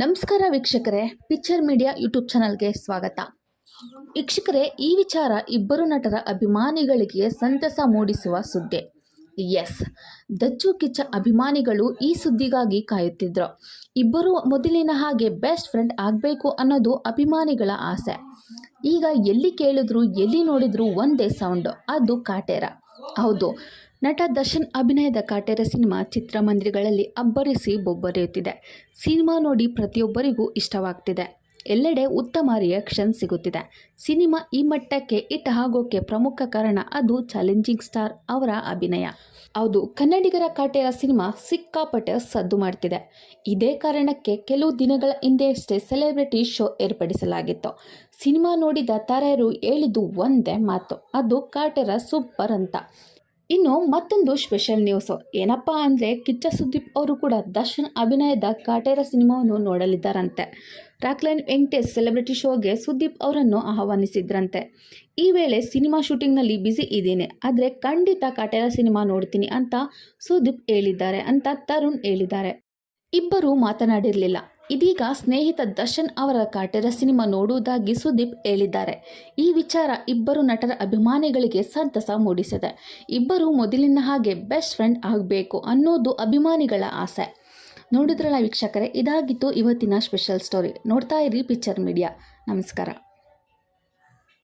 ನಮಸ್ಕಾರ ವೀಕ್ಷಕರೇ, picture media YouTube ಚಾನಲ್ಗೆ ಸ್ವಾಗತ. ವೀಕ್ಷಕರೇ, ಈ ವಿಚಾರ ಇಬ್ಬರು ನಟರ ಅಭಿಮಾನಿಗಳಿಗೆ ಸಂತಸ ಮೂಡಿಸುವ ಸುದ್ದಿ. ಎಸ್ ದಚ್ಚು ಕಿಚ್ಚ ಅಭಿಮಾನಿಗಳು ಈ ಸುದ್ದಿಗಾಗಿ ಕಾಯುತ್ತಿದ್ದರು ಇಬ್ಬರು ಮೊದಲಿನ ಹಾಗೆ ಬೆಸ್ಟ್ ಫ್ರೆಂಡ್ ಆಗಬೇಕು ಅನ್ನೋದು ಅಭಿಮಾನಿಗಳ ಆಸೆ. ಈಗ ಎಲ್ಲಿ ಕೇಳಿದ್ರು, ಎಲ್ಲಿ ನೋಡಿದ್ರು ಒಂದೇ ಸೌಂಡ್ ಅದು ಕಾಟೇರ. ಹೌದು. ನಟ ದರ್ಶನ್ ಅಭಿನಯದ ಕಾಟೇರ ಸಿನಿಮಾ ಚಿತ್ರಮಂದಿರಗಳಲ್ಲಿ ಅಬ್ಬರಿಸಿ ಬೊಬ್ಬರಿಯುತ್ತಿದೆ. ಸಿನಿಮಾ ನೋಡಿ ಪ್ರತಿಯೊಬ್ಬರಿಗೂ ಇಷ್ಟವಾಗ್ತಿದೆ. ಎಲ್ಲೆಡೆ ಉತ್ತಮ ರಿಯಾಕ್ಷನ್ ಸಿಗುತ್ತಿದೆ. ಸಿನಿಮಾ ಈ ಮಟ್ಟಕ್ಕೆ ಇಟ್ಟ ಆಗೋಕ್ಕೆ ಪ್ರಮುಖ ಕಾರಣ ಅದು ಚಾಲೆಂಜಿಂಗ್ ಸ್ಟಾರ್ ಅವರ ಅಭಿನಯ. ಹೌದು, ಕನ್ನಡಿಗರ ಕಾಟೆಯ ಸಿನಿಮಾ ಸಿಕ್ಕಾಪಟ್ಟೆ ಸದ್ದು ಮಾಡ್ತಿದೆ. ಇದೇ ಕಾರಣಕ್ಕೆ ಕೆಲವು ದಿನಗಳ ಹಿಂದೆಯಷ್ಟೇ ಸೆಲೆಬ್ರಿಟಿ ಶೋ ಏರ್ಪಡಿಸಲಾಗಿತ್ತು. ಸಿನಿಮಾ ನೋಡಿದ ತಾರೆಯರು ಹೇಳಿದ್ದು ಒಂದೇ ಮಾತು, ಅದು ಕಾಟೆರ ಸೂಪರ್ ಅಂತ. ಇನ್ನು ಮತ್ತೊಂದು ಸ್ಪೆಷಲ್ ನ್ಯೂಸು ಏನಪ್ಪ ಅಂದರೆ ಕಿಚ್ಚ ಸುದೀಪ್ ಅವರು ಕೂಡ ದರ್ಶನ್, ಅಭಿನಯದ ಕಾಟೇರ ಸಿನಿಮಾವನ್ನು ನೋಡಲಿದ್ದಾರಂತೆ. ರಾಕ್ಲೈನ್ ವೆಂಕಟೇಶ್ ಸೆಲೆಬ್ರಿಟಿ ಶೋಗೆ ಸುದೀಪ್ ಅವರನ್ನು ಆಹ್ವಾನಿಸಿದ್ರಂತೆ. ಈ ವೇಳೆ ಸಿನಿಮಾ ಶೂಟಿಂಗ್ನಲ್ಲಿ ಬ್ಯುಸಿ ಇದ್ದೀನಿ, ಆದರೆ ಖಂಡಿತ ಕಾಟೇರ ಸಿನಿಮಾ ನೋಡ್ತೀನಿ ಅಂತ ಸುದೀಪ್ ಹೇಳಿದ್ದಾರೆ ಅಂತ ತರುಣ್ ಹೇಳಿದ್ದಾರೆ. ಇಬ್ಬರು ಮಾತನಾಡಿರಲಿಲ್ಲ. ಇದೀಗ ಸ್ನೇಹಿತ ದರ್ಶನ್ ಅವರ ಕಾಟೆರ ಸಿನಿಮಾ ನೋಡುವುದಾಗಿ ಸುದೀಪ್ ಹೇಳಿದ್ದಾರೆ. ಈ ವಿಚಾರ ಇಬ್ಬರು ನಟರ ಅಭಿಮಾನಿಗಳಿಗೆ ಸಂತಸ ಮೂಡಿಸಿದೆ. ಇಬ್ಬರು ಮೊದಲಿನ ಹಾಗೆ ಬೆಸ್ಟ್ ಫ್ರೆಂಡ್ ಆಗಬೇಕು ಅನ್ನೋದು ಅಭಿಮಾನಿಗಳ ಆಸೆ. ನೋಡಿದ್ರಲ್ಲ ವೀಕ್ಷಕರೇ, ಇದಾಗಿತ್ತು ಇವತ್ತಿನ ಸ್ಪೆಷಲ್ ಸ್ಟೋರಿ. ನೋಡ್ತಾ ಇರಿ ಪಿಕ್ಚರ್ ಮೀಡಿಯಾ. ನಮಸ್ಕಾರ.